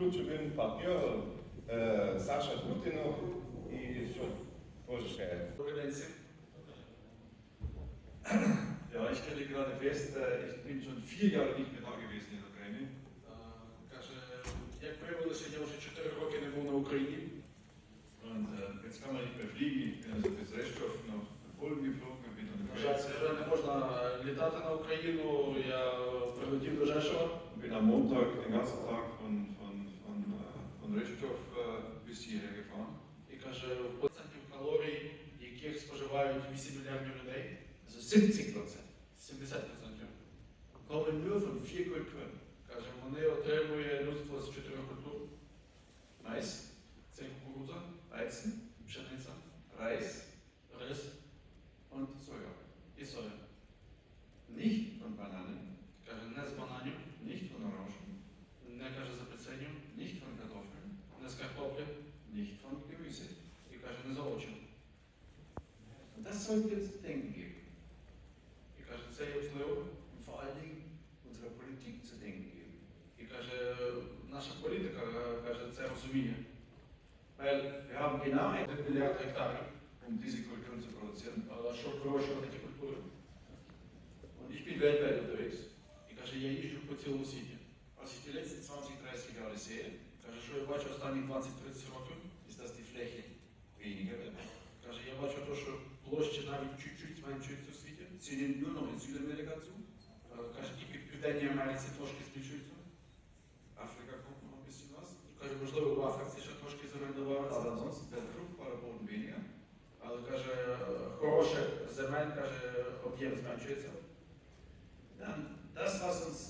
ключовим партнером е, Саша Трутінов і що Боже ще. Добрий день всім. Ja, ich stelle gerade fest, äh, ich bin schon vier Jahre nicht mehr da gewesen in der Ukraine. Каже, як виявилося, я вже 4 роки не був на Україні. Und äh, jetzt kann man nicht mehr fliegen. Ich bin also bis Reststoff nach Polen geflogen, bin dann in вже не можна літати на Україну. Я прилетів до Жешова. bin am Montag den ganzen Tag von, von, von, äh, von Reststoff äh, bis hierher gefahren. І каже, в процентів калорій, яких споживають 8 мільярдів людей, also 70 70 kommen nur von vier Kulturen. Каже, вони отримує людство з чотирьох культур. Mais, Це кукурудза, Weizen, пшениця, Reis рис und Soja. і соя. Nicht von Bananen, Каже, не з бананів, nicht von Orangen, не каже з апельсинів, nicht von Kartoffeln, не з картоплі nicht von Gemüse. і каже, не з овочів. Und das sollte uns zu denken geben. І каже, це є важливо. Und vor allen Dingen unserer І каже, наша політика е, каже, це розуміє. Um е. І каже, я їжджу по цілому світі. Was ich die letzten 20, 30 Jahre sehe, Каже, я бачу останні 20-30 років. ist, dass die Fläche weniger wird. Каже, я бачу те, що площі навіть чуть-чуть зменшуються у світі. Sie nimmt nur noch in Südamerika zu. Е, Каже, тільки в Південній Америці трошки збільшується. Afrika kommt noch ein bisschen was. І каже, можливо, в Африці ще трошки weniger. Але каже, е, хороших земель, каже, об'єм зменшується. Das, was uns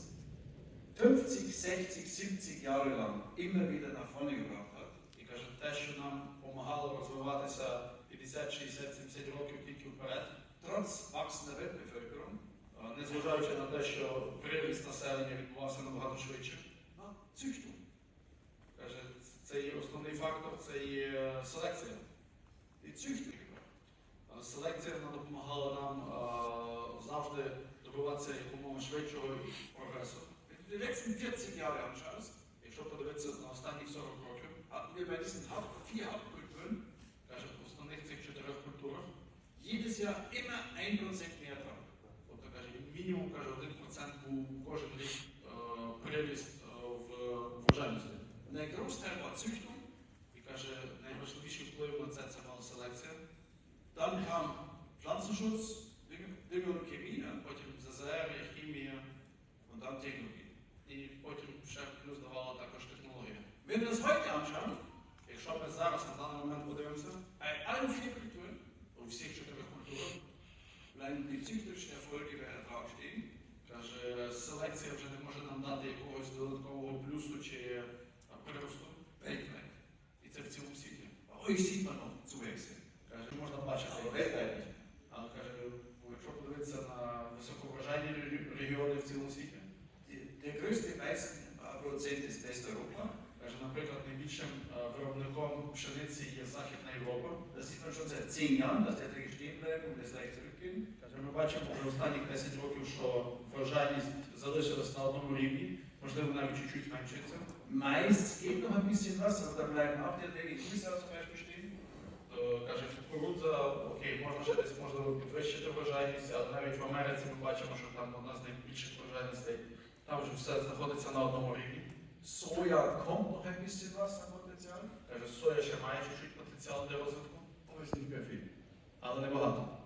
50, 60, 70 Jahre lang immer wieder nach vorne gebracht hat, І каже, те, що нам допомагало розвиватися 50, 60, 70 років тільки вперед, trotz wachsender Weltbevölkerung, незважаючи на те, що приріст населення відбувався набагато швидше. war Züchtung. Каже, це є основний фактор, це є селекція. Die Züchtung. Е, Селекція вона допомагала нам е, завжди добиватися якомога швидшого прогресу. Wenn du die letzten 40 Jahre anschaust, Якщо подивитися на останні 40 років, diesen Haupt, vier Hauptkulturen каже, в основних цих чотирьох культурах, jedes Jahr immer 1% mehr dran. тобто каже, мінімум каже, 1% був кожен рік е, приріст е, в врожайності. Und ein Züchtung. І каже, найважливіший вплив на це це мала селекція. Dann kam Pflanzenschutz, Dünger, Dünger und Потім ЗЗР, хімія, dann Technologie. і потім ще плюс давала також технологія. Wenn wir das heute Якщо ми зараз на даний момент подивимося, allen vier Kulturen у всіх чотирьох культурах, Ertrag stehen. каже, селекція вже не може нам дати якогось додаткового плюсу чи е, приросту. Weltweit. І це в цілому euch sieht man noch Каже, можна бачити, Aber але каже, якщо подивитися на високоврожайні регіони в цілому світі, Die, der größte Weizenproduzent ist каже, наприклад, найбільшим е, виробником пшениці є Західна Європа. Das sieht man schon seit zehn Jahren, dass zurückgehen. Ми бачимо вже останні 10 років, що врожайність залишилась на одному рівні, можливо, навіть чуть-чуть зменшується. Mais geht noch ein bisschen was, aber da bleiben auch Erträge in zum Beispiel stehen. Каже, кукурудза, окей, можна ще десь можливо підвищити врожайність, але навіть в Америці ми бачимо, що там одна з найбільших врожайностей. Там вже все знаходиться на одному рівні. Soja kommt noch ein bisschen was an Potenzial, Каже, соя ще має чуть-чуть потенціал для розвитку, aber ist nicht mehr viel. але небагато.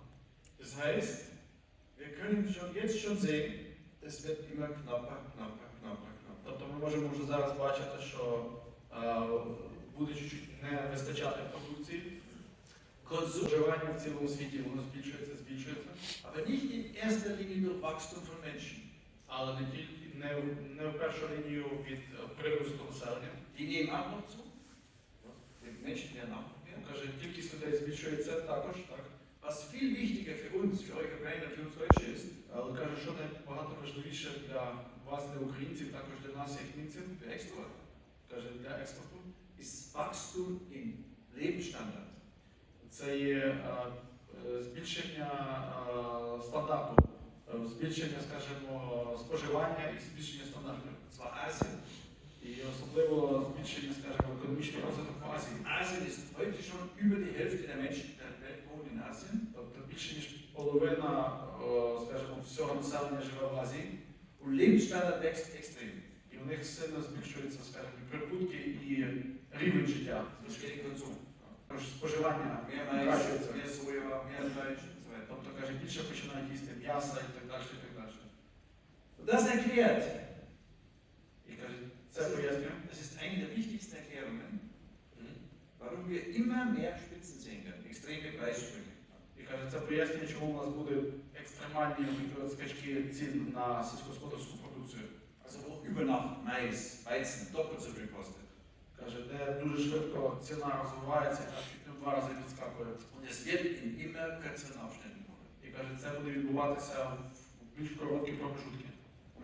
Das heißt, wir können schon jetzt schon sehen, es wird immer knapper, knapper, knapper, knapper. Тобто ми можемо вже зараз бачити, що е, буде чуть-чуть не вистачати продукції. Konsum, в цілому світі воно збільшується, збільшується, aber nicht in erster Linie durch Wachstum von Menschen. але не тільки не, не в першу лінію від е, приросту населення. Die nehmen auch noch zu. Die Menschen каже, кількість людей збільшується також, так. Was viel wichtiger für uns, für euch Ukrainer, für uns Deutsche ist, Але каже, що набагато важливіше для вас, для українців, також для нас, як німців, für Export, каже, для експорту, ist Wachstum im Lebensstandard. це є збільшення е, стандарту, збільшення, скажімо, споживання і збільшення стандартів. Zwar Asien, І особливо збільшення економічний розвиток в Азії. Asien ist heute schon über die Hälfte der Menschen der Welt wohnen in Asien. Тобто більше ніж половина, скажімо, всього населення живе в Азії, Und Lebensstandard wächst extrem. і в них сильно збільшуються, скажімо, прибутки і рівень життя. Споживання weiter. Тобто, каже, більше починають їсти м'яса і так далі, і так далі. Und das І каже, це пояснює, das ist eine der wichtigsten Erklärungen, warum wir immer mehr Spitzen sehen können, extreme Preissprünge. І каже, це пояснює, чому у нас будуть екстремальні скачки цін на сільськогосподарську продукцію. Also wo über Nacht Mais, Weizen doppelt so viel kostet. Каже, де дуже швидко ціна розвивається, а в два рази відскакує. Und es wird in immer kürzeren Abständen. І каже, це буде відбуватися в більш короткі промежутки.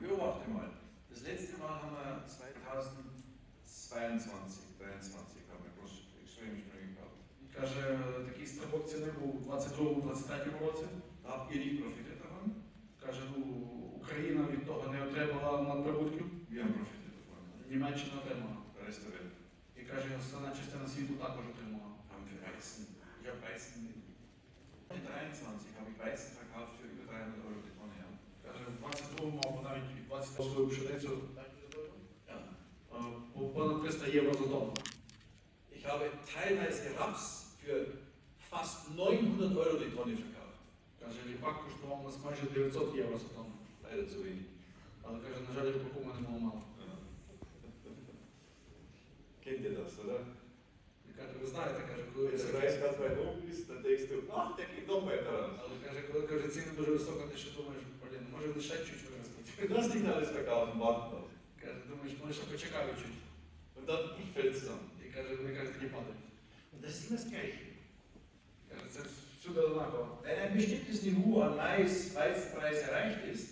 Beobachte mal, das letzte Mal haben wir 2022, 23 haben wir große extreme Sprünge gehabt. Каже, був у 22-23 році. Habt ihr nicht profitiert? Каже, ну Україна від того не отримала надприбутків, Wir haben. Німеччина отримала. Welt. І каже, основна частина світу також отримала. Haben wir Weizen. Ich habe Weizen in 23 habe ich Weizen verkauft für über 300 Euro die Tonne. Ja. Каже, в 22-му або навіть від 22 пшеницю понад 300 євро за тонну. Ich habe teilweise Raps für fast 900 Euro die Tonne verkauft. Каже, ріпак коштував у нас майже 900 євро за тонну. Leider zu wenig. Але каже, на жаль, ріпаку в мене було мало. Kennt ihr das, oder? І каже, ви знаєте, каже, коли dann denkst du, ach, der geht noch weiter raus. Але каже, коли каже, ціни дуже високо, ти ще думаєш, блін, може лише чуть виростуть. Nicht alles verkaufen, warten noch. Каже, думаєш, може ще почекаю чуть. Und dann fällt es zusammen. І каже, вони каже, тоді падають. Und das ist immer das всюди однаково. Wenn ein bestimmtes Niveau an Mais, Weizenpreis erreicht ist,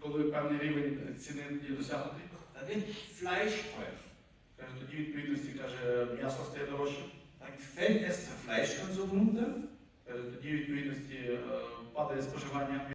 коли певний рівень ціни є досягнутий, dann wird Fleisch teuer. каже, тоді відповідності каже, м'ясо стає дорожче. Dann fällt erst der Fleischkonsum runter тоді відповідності е, падає споживання